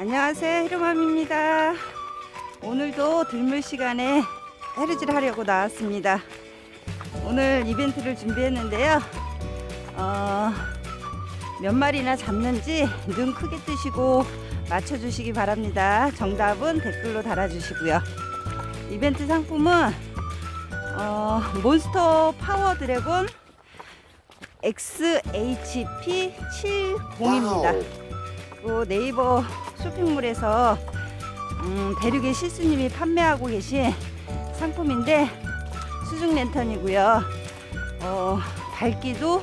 안녕하세요 히로맘입니다. 오늘도 들물 시간에 해루질 하려고 나왔습니다. 오늘 이벤트를 준비했는데요. 어, 몇 마리나 잡는지 눈 크게 뜨시고 맞춰주시기 바랍니다. 정답은 댓글로 달아주시고요. 이벤트 상품은 어, 몬스터 파워 드래곤 XHP70입니다. 그 네이버 쇼핑몰에서 음, 대륙의 실수님이 판매하고 계신 상품인데 수중 랜턴이고요. 어, 밝기도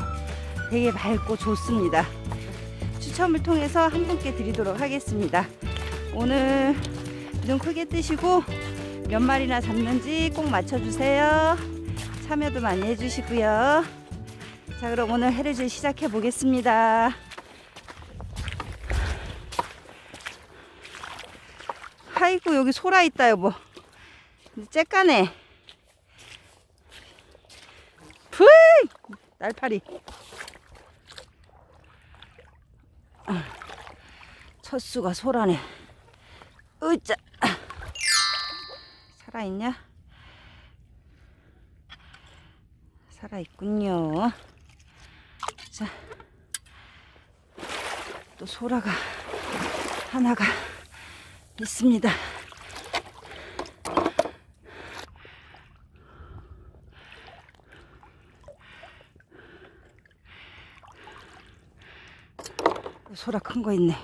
되게 밝고 좋습니다. 추첨을 통해서 한 분께 드리도록 하겠습니다. 오늘 눈 크게 뜨시고 몇 마리나 잡는지 꼭 맞춰주세요. 참여도 많이 해주시고요. 자, 그럼 오늘 해루질 시작해 보겠습니다. 아이고 여기 소라 있다 여보. 째까네. 푸이! 날파리. 아, 첫 수가 소라네. 으짜. 살아있냐? 살아있군요. 자 또 소라가 하나가 있습니다. 소라 큰 거 있네.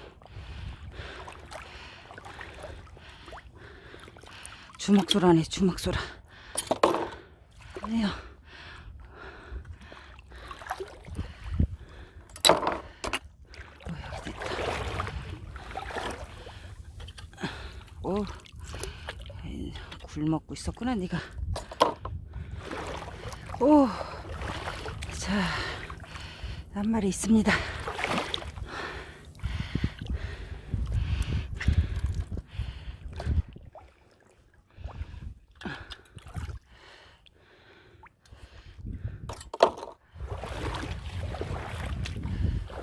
주먹소라네, 주먹소라. 아니요. 어, 여기 있다. 오, 에이, 굴 먹고 있었구나, 네가. 오, 자, 한 마리 있습니다.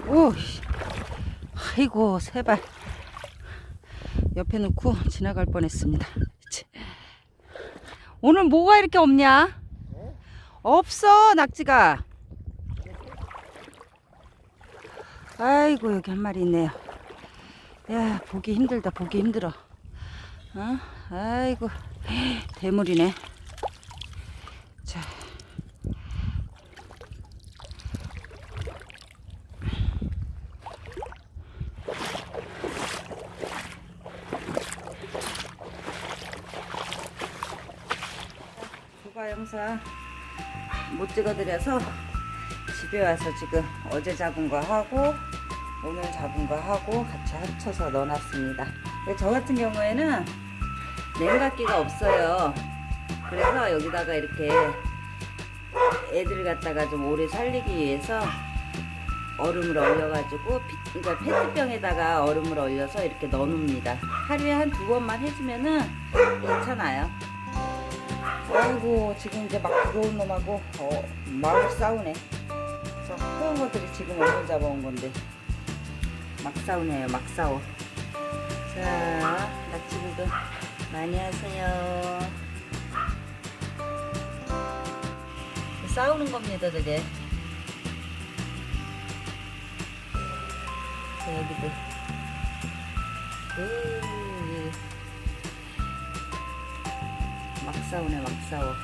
오, 씨. 아이고, 세발. 옆에 놓고 지나갈 뻔했습니다. 치. 오늘 뭐가 이렇게 없냐? 없어 낙지가. 아이고 여기 한 마리 있네요. 야 보기 힘들다 보기 힘들어. 어? 아이고 대물이네. 추가 영상 못 찍어드려서 집에 와서 지금 어제 잡은 거 하고 오늘 잡은 거 하고 같이 합쳐서 넣어놨습니다. 저 같은 경우에는 냉각기가 없어요. 그래서 여기다가 이렇게 애들 갖다가 좀 오래 살리기 위해서 얼음을 얼려가지고 피- 그러니까 페트병에다가 얼음을 얼려서 이렇게 넣어놓습니다. 하루에 한 두 번만 해주면은 괜찮아요. 아이고 지금 이제 막 들어온 놈하고 어, 마을 싸우네. 저 허연 것들이 지금 얼른 잡아온 건데 막 싸우네요. 막 싸워. 자 낙지들도 많이 하세요. 싸우는 겁니다, 되게. 자, 여기도. 으, 막 싸우네, 막 싸워.